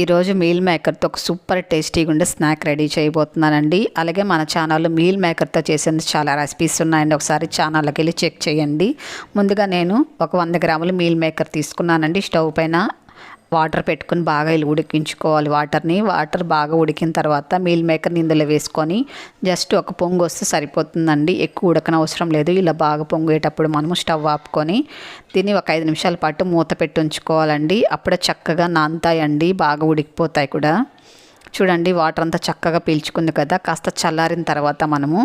ఈరోజు మీల్ మేకర్తో ఒక సూపర్ టేస్టీగా ఉండే స్నాక్ రెడీ చేయబోతున్నానండి. అలాగే మన ఛానల్లో మీల్ మేకర్తో చేసిన చాలా రెసిపీస్ ఉన్నాయండి. ఒకసారి ఛానల్కి వెళ్ళి చెక్ చేయండి. ముందుగా నేను ఒక వంద గ్రాముల మీల్ మేకర్ తీసుకున్నానండి. స్టవ్ పైన వాటర్ పెట్టుకుని బాగా ఇల్లు ఉడికించుకోవాలి వాటర్ని. వాటర్ బాగా ఉడికిన తర్వాత మీల్ మేకర్ని ఇందులో వేసుకొని జస్ట్ ఒక పొంగు వస్తే సరిపోతుందండి. ఎక్కువ ఉడకన అవసరం లేదు. ఇలా బాగా పొంగేటప్పుడు మనము స్టవ్ ఆపుకొని దీన్ని ఒక ఐదు నిమిషాల పాటు మూత పెట్టి ఉంచుకోవాలండి. అప్పుడే చక్కగా నాంతాయండి. బాగా ఉడికిపోతాయి కూడా. చూడండి వాటర్ అంతా చక్కగా పీల్చుకుంది కదా. కాస్త చల్లారిన తర్వాత మనము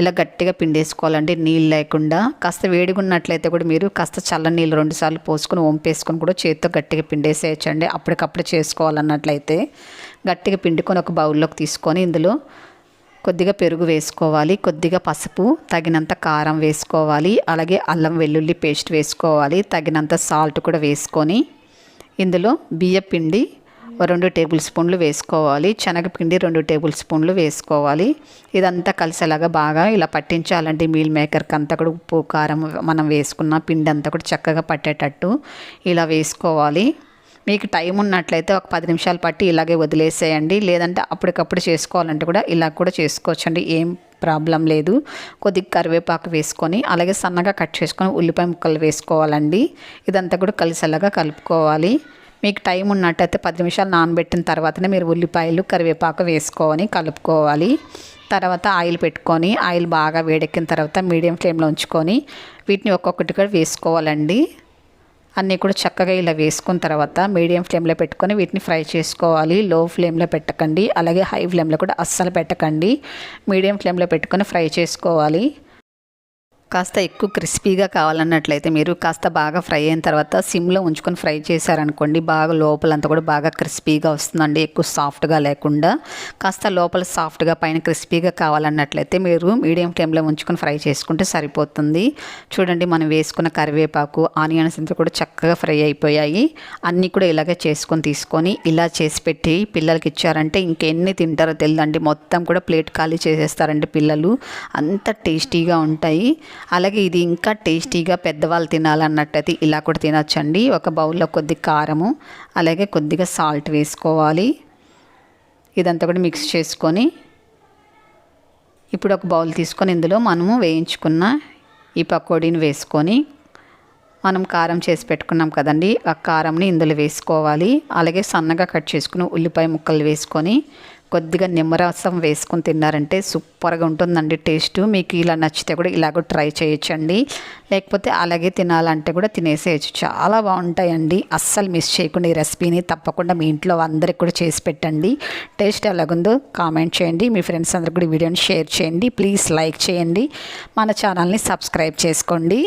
ఇలా గట్టిగా పిండేసుకోవాలండి నీళ్ళు లేకుండా. కాస్త వేడిగా ఉన్నట్లయితే కూడా మీరు కాస్త చల్ల నీళ్ళు రెండుసార్లు పోసుకొని వంపేసుకొని కూడా చేతితో గట్టిగా పిండేసేయచ్చండి. అప్పటికప్పుడు చేసుకోవాలన్నట్లయితే గట్టిగా పిండుకొని ఒక బౌల్లోకి తీసుకొని ఇందులో కొద్దిగా పెరుగు వేసుకోవాలి కొద్దిగా పసుపు తగినంత కారం వేసుకోవాలి అలాగే అల్లం వెల్లుల్లి పేస్ట్ వేసుకోవాలి తగినంత సాల్ట్ కూడా వేసుకొని ఇందులో బియ్య పిండి రెండు టేబుల్ స్పూన్లు వేసుకోవాలి. శనగపిండి రెండు టేబుల్ స్పూన్లు వేసుకోవాలి. ఇదంతా కలిసేలాగా బాగా ఇలా పట్టించాలంటే మీల్ మేకర్కి అంతా కూడా ఉప్పు కారం మనం వేసుకున్న పిండి అంతా కూడా చక్కగా పట్టేటట్టు ఇలా వేసుకోవాలి. మీకు టైం ఉన్నట్లయితే ఒక పది నిమిషాలు పట్టి ఇలాగే వదిలేసేయండి. లేదంటే అప్పటికప్పుడు చేసుకోవాలంటే కూడా ఇలా కూడా చేసుకోవచ్చండి. ఏం ప్రాబ్లం లేదు. కొద్దిగా కరివేపాకు వేసుకొని అలాగే సన్నగా కట్ చేసుకొని ఉల్లిపాయ ముక్కలు వేసుకోవాలండి. ఇదంతా కూడా కలిసేలాగా కలుపుకోవాలి. మీకు టైం ఉన్నట్టయితే పది నిమిషాలు నానబెట్టిన తర్వాతనే మీరు ఉల్లిపాయలు కరివేపాకు వేసుకొని కలుపుకోవాలి. తర్వాత ఆయిల్ పెట్టుకొని ఆయిల్ బాగా వేడెక్కిన తర్వాత మీడియం ఫ్లేమ్లో ఉంచుకొని వీటిని ఒక్కొక్కటి కూడా వేసుకోవాలండి. అన్నీ కూడా చక్కగా ఇలా వేసుకున్న తర్వాత మీడియం ఫ్లేమ్లో పెట్టుకొని వీటిని ఫ్రై చేసుకోవాలి. లో ఫ్లేమ్లో పెట్టకండి. అలాగే హై ఫ్లేమ్లో కూడా అస్సలు పెట్టకండి. మీడియం ఫ్లేమ్లో పెట్టుకొని ఫ్రై చేసుకోవాలి. కాస్త ఎక్కువ క్రిస్పీగా కావాలన్నట్లయితే మీరు కాస్త బాగా ఫ్రై అయిన తర్వాత సిమ్లో ఉంచుకొని ఫ్రై చేశారనుకోండి బాగా లోపలంతా కూడా బాగా క్రిస్పీగా వస్తుందండి. ఎక్కువ సాఫ్ట్గా లేకుండా కాస్త లోపల సాఫ్ట్గా పైన క్రిస్పీగా కావాలన్నట్లయితే మీరు మీడియం ఫ్లేమ్లో ఉంచుకొని ఫ్రై చేసుకుంటే సరిపోతుంది. చూడండి మనం వేసుకున్న కరివేపాకు ఆనియన్స్ అంతా కూడా చక్కగా ఫ్రై అయిపోయాయి. అన్నీ కూడా ఇలాగే చేసుకొని తీసుకొని ఇలా చేసి పెట్టి పిల్లలకి ఇచ్చారంటే ఇంకెన్ని తింటారో తెలియదండి మొత్తం కూడా ప్లేట్ ఖాళీ చేసేస్తారండి పిల్లలు. అంత టేస్టీగా ఉంటాయి. అలాగే ఇది ఇంకా టేస్టీగా పెద్దవాళ్ళు తినాలన్నట్టయితే ఇలా కూడా తినొచ్చండి. ఒక బౌల్లో కొద్ది కారము అలాగే కొద్దిగా సాల్ట్ వేసుకోవాలి. ఇదంతా కూడా మిక్స్ చేసుకొని ఇప్పుడు ఒక బౌల్ తీసుకొని ఇందులో మనము వేయించుకున్న ఈ పకోడీని వేసుకొని మనం కారం చేసి పెట్టుకున్నాం కదండి ఆ కారంని ఇందులో వేసుకోవాలి. అలాగే సన్నగా కట్ చేసుకుని ఉల్లిపాయ ముక్కలు వేసుకొని కొద్దిగా నిమ్మరసం వేసుకొని తిన్నారంటే సూపర్గా ఉంటుందండి టేస్ట్. మీకు ఇలా నచ్చితే కూడా ఇలాగో ట్రై చేయొచ్చండి. లేకపోతే అలాగే తినాలంటే కూడా తినేసేయచ్చు. చాలా బాగుంటాయండి. అస్సలు మిస్ చేయకుండా ఈ రెసిపీని తప్పకుండా మీ ఇంట్లో అందరికి కూడా చేసి పెట్టండి. టేస్ట్ ఎలాగుందో కామెంట్ చేయండి. మీ ఫ్రెండ్స్ అందరికి కూడా వీడియోని షేర్ చేయండి. ప్లీజ్ లైక్ చేయండి. మన ఛానల్ని సబ్స్క్రైబ్ చేసుకోండి.